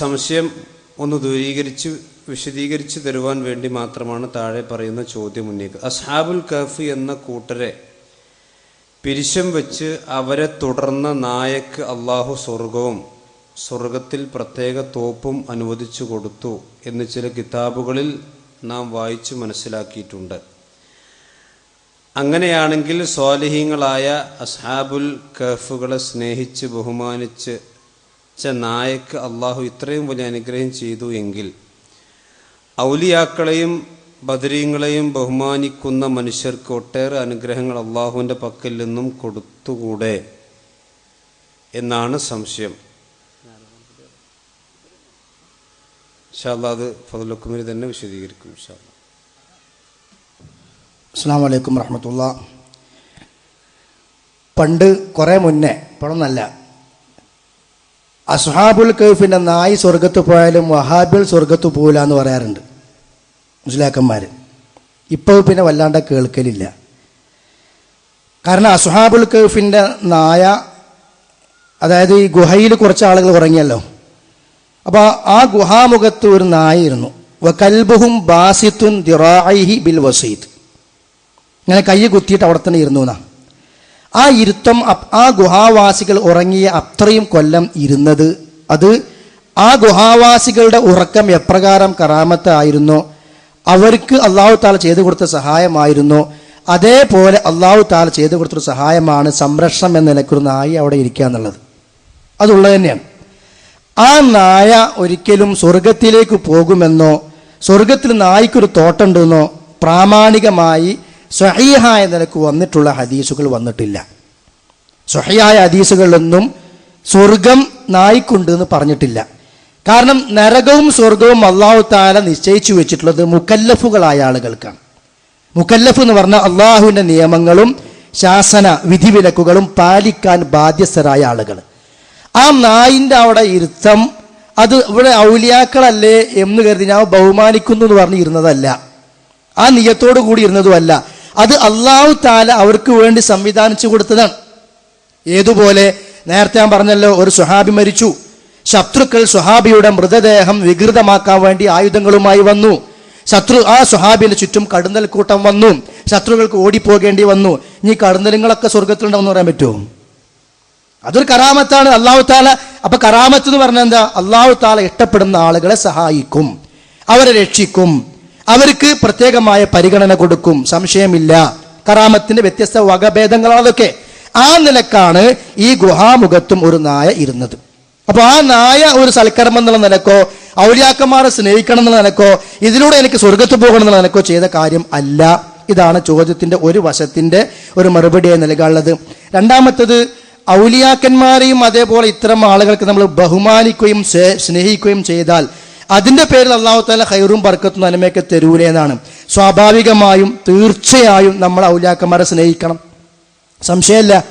സംശയം ഒന്ന് ദൂരീകരിച്ച് വിശദീകരിച്ച് തരുവാൻ വേണ്ടി മാത്രമാണ് താഴെ പറയുന്ന ചോദ്യം ഉന്നയിക്കുക. അസ്ഹാബുൽ കഫ് എന്ന കൂട്ടരെ പിരിശം വെച്ച് അവരെ തുടർന്ന നായക്ക് അള്ളാഹു സ്വർഗവും സ്വർഗത്തിൽ പ്രത്യേക തോപ്പും അനുവദിച്ചു കൊടുത്തു എന്ന് ചില കിതാബുകളിൽ നാം വായിച്ചു മനസ്സിലാക്കിയിട്ടുണ്ട്. അങ്ങനെയാണെങ്കിൽ സ്വാലിഹീങ്ങളായ അസ്ഹാബുൽ കഫുകളെ സ്നേഹിച്ച് ബഹുമാനിച്ച് ച നായക്ക് അള്ളാഹു ഇത്രയും വലിയ അനുഗ്രഹം ചെയ്തു എങ്കിൽ ഔലിയാക്കളെയും ബദരീങ്ങളെയും ബഹുമാനിക്കുന്ന മനുഷ്യർക്ക് ഒട്ടേറെ അനുഗ്രഹങ്ങൾ അള്ളാഹുവിന്റെ പക്കൽ നിന്നും കൊടുത്തുകൂടെ എന്നാണ് സംശയം. അത് ഫതുലക്കുമരി തന്നെ വിശദീകരിക്കും അസ്സാം വലൈക്കും വറഹമത്തുള്ള. പണ്ട് കുറേ മുന്നേ ഇപ്പോഴൊന്നല്ല അസ്ഹാബുൽ കൈഫിന്റെ നായ് സ്വർഗത്ത് പോയാലും വഹാബിൽ സ്വർഗത്ത് പോകില്ല എന്ന് പറയാറുണ്ട്. മുസ്ലാക്കന്മാർ ഇപ്പോൾ പിന്നെ വല്ലാണ്ട് കേൾക്കലില്ല. കാരണം അസ്ഹാബുൽ കൈഫിന്റെ നായ അതായത് ഈ ഗുഹയിൽ കുറച്ച് ആളുകൾ ഉറങ്ങിയല്ലോ. അപ്പോൾ ആ ഗുഹാമുഖത്ത് ഒരു നായിരുന്നു വ കൽബുഹും ബാസിത്തുൻ ദിറായിഹി ബിൽ വസീദ്. ഇങ്ങനെ കൈ കുത്തിയിട്ട് അവിടെ തന്നെ ഇരുന്നു എന്നാ. ആ ഇരുത്തം ആ ഗുഹാവാസികൾ ഉറങ്ങിയ അത്രയും കൊല്ലം ഇരുന്നത്. അത് ആ ഗുഹാവാസികളുടെ ഉറക്കം എപ്രകാരം കറാമത്തായിരുന്നോ അവർക്ക് അള്ളാഹു താല ചെയ്തു കൊടുത്ത സഹായമായിരുന്നോ. അതേപോലെ അള്ളാഹു താല ചെയ്തു കൊടുത്തൊരു സഹായമാണ് സംരക്ഷണം എന്ന നിലക്കൊരു നായി അവിടെ ഇരിക്കുക എന്നുള്ളത്. അതുള്ളത് തന്നെയാണ്. ആ നായ ഒരിക്കലും സ്വർഗത്തിലേക്ക് പോകുമെന്നോ സ്വർഗത്തിൽ നായ്ക്കൊരു തോട്ടുണ്ടെന്നോ പ്രാമാണികമായി സ്വഹീഹായ നിലയ്ക്ക് വന്നിട്ടുള്ള ഹദീസുകൾ വന്നിട്ടില്ല. സ്വഹീഹായ ഹദീസുകളിലൊന്നും സ്വർഗം നായിക്കുണ്ട് എന്ന് പറഞ്ഞിട്ടില്ല. കാരണം നരകവും സ്വർഗവും അള്ളാഹു താല നിശ്ചയിച്ചു വെച്ചിട്ടുള്ളത് മുക്കല്ലഫുകളായ ആളുകൾക്കാണ്. മുക്കല്ലഫ് എന്ന് പറഞ്ഞാൽ അള്ളാഹുവിന്റെ നിയമങ്ങളും ശാസന വിധിവിലക്കുകളും പാലിക്കാൻ ബാധ്യസ്ഥരായ ആളുകൾ ആ നായിന്റെ അവിടെ ഇരുത്തം അത് ഇവിടെ ഔലിയാക്കളല്ലേ എന്ന് കരുതി ഞാൻ ബഹുമാനിക്കുന്നു എന്ന് പറഞ്ഞ് ഇരുന്നതല്ല. ആ നിയത്തോടു കൂടി ഇരുന്നതുമല്ല. അത് അള്ളാഹു താല അവർക്ക് വേണ്ടി സംവിധാനിച്ചു കൊടുത്തതാണ്. ഏതുപോലെ? നേരത്തെ ഞാൻ പറഞ്ഞല്ലോ ഒരു സുഹാബി മരിച്ചു. ശത്രുക്കൾ സുഹാബിയുടെ മൃതദേഹം വികൃതമാക്കാൻ വേണ്ടി ആയുധങ്ങളുമായി വന്നു. ശത്രു ആ സുഹാബിന്റെ ചുറ്റും കടുന്നൽ കൂട്ടം വന്നു. ശത്രുക്കൾക്ക് ഓടിപ്പോകേണ്ടി വന്നു. ഇനി കടുന്നലുകളൊക്കെ സ്വർഗത്തിലുണ്ടാവും പറയാൻ പറ്റുമോ? അതൊരു കറാമത്താണ് അള്ളാഹു താല അപ്പൊ കറാമത്ത് എന്ന് പറഞ്ഞാൽ എന്താ? അള്ളാഹു താല ഇഷ്ടപ്പെടുന്ന ആളുകളെ സഹായിക്കും. അവരെ രക്ഷിക്കും. അവർക്ക് പ്രത്യേകമായ പരിഗണന കൊടുക്കും. സംശയമില്ല. കറാമത്തിന്റെ വ്യത്യസ്ത വകഭേദങ്ങളാണ് അതൊക്കെ. ആ നിലക്കാണ് ഈ ഗുഹാമുഖത്തും ഒരു നായ ഇരുന്നത്. അപ്പൊ ആ നായ ഒരു സൽക്കർമ്മം എന്നുള്ള നിലക്കോ ഔലിയാക്കന്മാരെ സ്നേഹിക്കണം എന്നുള്ള നിലക്കോ ഇതിലൂടെ എനിക്ക് സ്വർഗത്ത് പോകണം എന്നുള്ള നിലക്കോ ചെയ്ത കാര്യം അല്ല. ഇതാണ് ചോദ്യത്തിന്റെ ഒരു വശത്തിന്റെ ഒരു മറുപടിയായി നൽകാനുള്ളത്. രണ്ടാമത്തത് ഔലിയാക്കന്മാരെയും അതേപോലെ ഇത്തരം ആളുകൾക്ക് നമ്മൾ ബഹുമാനിക്കുകയും സ്നേഹിക്കുകയും ചെയ്താൽ അതിന്റെ പേരിൽ അള്ളാഹു താല ഹൈറും ബർക്കത്തും നന്മയൊക്കെ തരൂലേ എന്നാണ്. സ്വാഭാവികമായും തീർച്ചയായും നമ്മൾ ഔലാക്കന്മാരെ സ്നേഹിക്കണം. സംശയമല്ല.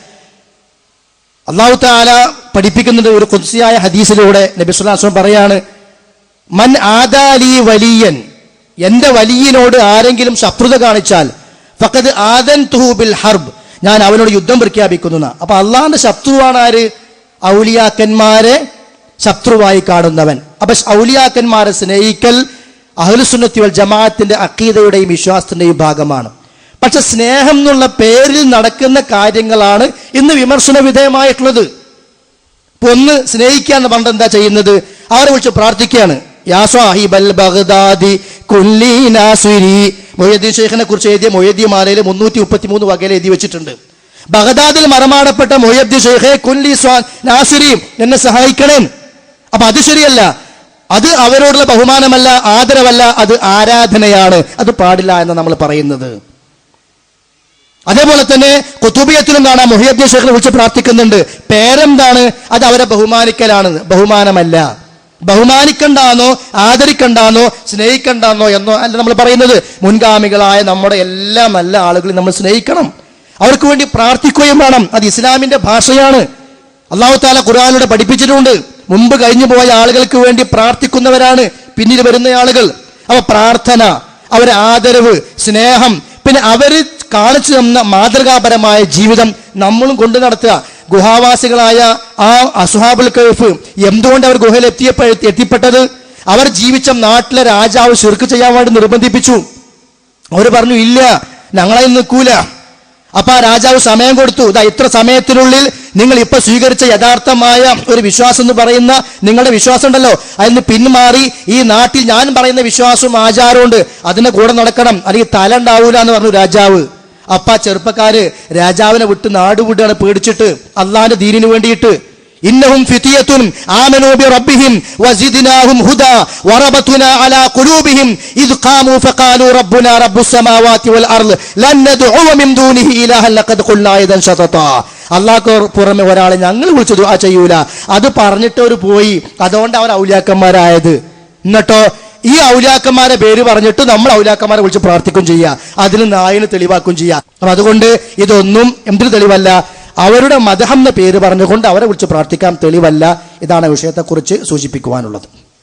അള്ളാഹു താല പഠിപ്പിക്കുന്നുണ്ട് ഒരു കുദ്സിയായ ഹദീസിലൂടെ നബി പറയാണ് മൻ ആദാലി വലിയൻ എന്റെ വലിയനോട് ആരെങ്കിലും ശത്രുത കാണിച്ചാൽ ഫക്കത് ആദൻ ബിൽ ഹർബ് ഞാൻ അവനോട് യുദ്ധം പ്രഖ്യാപിക്കുന്നു. അപ്പൊ അള്ളാഹിന്റെ ശത്രുവാണ് ആര്? ഔലിയാക്കന്മാരെ ശത്രുവായി കാണുന്നവൻ. അപ്പൊ ഔലിയാക്കന്മാരെ സ്നേഹിക്കൽ അഹ്ലുസുന്നത്തി വൽ ജമാഅത്തിന്റെ അക്കീതയുടെയും വിശ്വാസത്തിന്റെയും ഭാഗമാണ്. പക്ഷെ സ്നേഹം എന്നുള്ള പേരിൽ നടക്കുന്ന കാര്യങ്ങളാണ് ഇന്ന് വിമർശന വിധേയമായിട്ടുള്ളത്. ഇപ്പൊ ഒന്ന് സ്നേഹിക്കുക എന്ന് പറഞ്ഞിട്ട് എന്താ ചെയ്യുന്നത്? അവരെ വിളിച്ച് പ്രാർത്ഥിക്കുകയാണ്? മൊയ്യദ്ദീൻ ഷെയ്ഖിനെ കുറിച്ച് എഴുതിയ മൊയ്യദ്ദീൻ മാലയിൽ മുന്നൂറ്റി മുപ്പത്തി മൂന്ന് വകയിൽ എഴുതി വെച്ചിട്ടുണ്ട്. ബഗദാദിൽ മറമാടപ്പെട്ട മൊയ്യദ്ദീൻ ഷെയ്ഖെ കുല്ലി സ്വാ നാസിരി എന്നെ സഹായിക്കണേ അപ്പൊ അത് ശരിയല്ല. അത് അവരോടുള്ള ബഹുമാനമല്ല ആദരവല്ല അത് ആരാധനയാണ്. അത് പാടില്ല എന്ന് നമ്മൾ പറയുന്നത്. അതേപോലെ തന്നെ കുത്തുബിയത്തിലും കാണാം മുഹിയദ്ദീൻ ഷെയ്ഖിനെ വിളിച്ച് പ്രാർത്ഥിക്കുന്നുണ്ട്. പേരെന്താണ്? അത് അവരെ ബഹുമാനിക്കലാണ്. ബഹുമാനമല്ല. ബഹുമാനിക്കണ്ടാന്നോ ആദരിക്കണ്ടാന്നോ സ്നേഹിക്കണ്ടാന്നോ എന്നോ അല്ല നമ്മൾ പറയുന്നത്. മുൻഗാമികളായ നമ്മുടെ എല്ലാ നല്ല ആളുകളെയും നമ്മൾ സ്നേഹിക്കണം. അവർക്ക് വേണ്ടി പ്രാർത്ഥിക്കുകയും വേണം. അത് ഇസ്ലാമിന്റെ ഭാഷയാണ്. അള്ളാഹു താല ഖുർആാനിലൂടെ പഠിപ്പിച്ചിട്ടുണ്ട്. മുമ്പ് കഴിഞ്ഞു പോയ ആളുകൾക്ക് വേണ്ടി പ്രാർത്ഥിക്കുന്നവരാണ് പിന്നീട് വരുന്ന ആളുകൾ. അവ പ്രാർത്ഥന അവരെ ആദരവ് സ്നേഹം പിന്നെ അവർ കാണിച്ചു തന്ന മാതൃകാപരമായ ജീവിതം നമ്മളും കൊണ്ടു നടത്തുക. ഗുഹാവാസികളായ ആ അസുഹാബുൽ കൈഫ് എന്തുകൊണ്ട് അവർ ഗുഹയിൽ എത്തിയപ്പോ എത്തിപ്പെട്ടത്? അവർ ജീവിച്ച നാട്ടിലെ രാജാവ് ശിർക്ക് ചെയ്യാൻ വേണ്ടി നിർബന്ധിപ്പിച്ചു. അവർ പറഞ്ഞു ഇല്ല ഞങ്ങളെ നിൽക്കൂല. അപ്പൊ ആ രാജാവ് സമയം കൊടുത്തു. ഇതാ ഇത്ര സമയത്തിനുള്ളിൽ നിങ്ങൾ ഇപ്പൊ സ്വീകരിച്ച യഥാർത്ഥമായ ഒരു വിശ്വാസം എന്ന് പറയുന്ന നിങ്ങളുടെ വിശ്വാസം ഉണ്ടല്ലോ. അതിന് പിന്മാറി ഈ നാട്ടിൽ ഞാൻ പറയുന്ന വിശ്വാസവും ആചാരമുണ്ട് അതിന്റെ കൂടെ നടക്കണം. അല്ലെങ്കിൽ തല ഉണ്ടാവൂല എന്ന് പറഞ്ഞു രാജാവ്. അപ്പ ചെറുപ്പക്കാര് രാജാവിനെ വിട്ട് നാട് വിടുകയാണ് പേടിച്ചിട്ട് അള്ളാന്റെ ദീനിന് വേണ്ടിയിട്ട്. ഇന്നഹും ഫിതിയത്തുൻ ആമനൂ ബിറബ്ബിഹിം വസിദ്നാഹും ഹുദാ വറബതുനാ അലാ ഖുലൂബിഹിം ഇദ് ഖാമൂ ഫഖാലൂ റബ്ബുനാ റബ്ബുസ് സമാവാതി വൽ അർൾ ലൻ നദ്ഉ മിൻ ദൂനിഹി ഇലാഹൻ ലഖദ് ഖുല്ലായദൻ ഇദൻ അള്ളാഹ്ക്ക് പുറമെ ഒരാളെ ഞങ്ങൾ വിളിച്ചു ദുആ ചെയ്യൂല. അത് പറഞ്ഞിട്ട് അവർ പോയി. അതുകൊണ്ട് അവർ ഔലിയാക്കന്മാരായത്. എന്നിട്ടോ ഈ ഔലിയാക്കന്മാരെ പേര് പറഞ്ഞിട്ട് നമ്മൾ ഔലിയാക്കന്മാരെ വിളിച്ച് പ്രാർത്ഥിക്കും ചെയ്യുക അതിന് നായിന് തെളിവാക്കും ചെയ്യുക അപ്പൊ അതുകൊണ്ട് ഇതൊന്നും എന്തിനു തെളിവല്ല? അവരുടെ മതഹം എന്ന പേര് പറഞ്ഞുകൊണ്ട് അവരെ വിളിച്ച് പ്രാർത്ഥിക്കാൻ തെളിവല്ല. ഇതാണ് വിഷയത്തെക്കുറിച്ച് സൂചിപ്പിക്കുവാനുള്ളത്.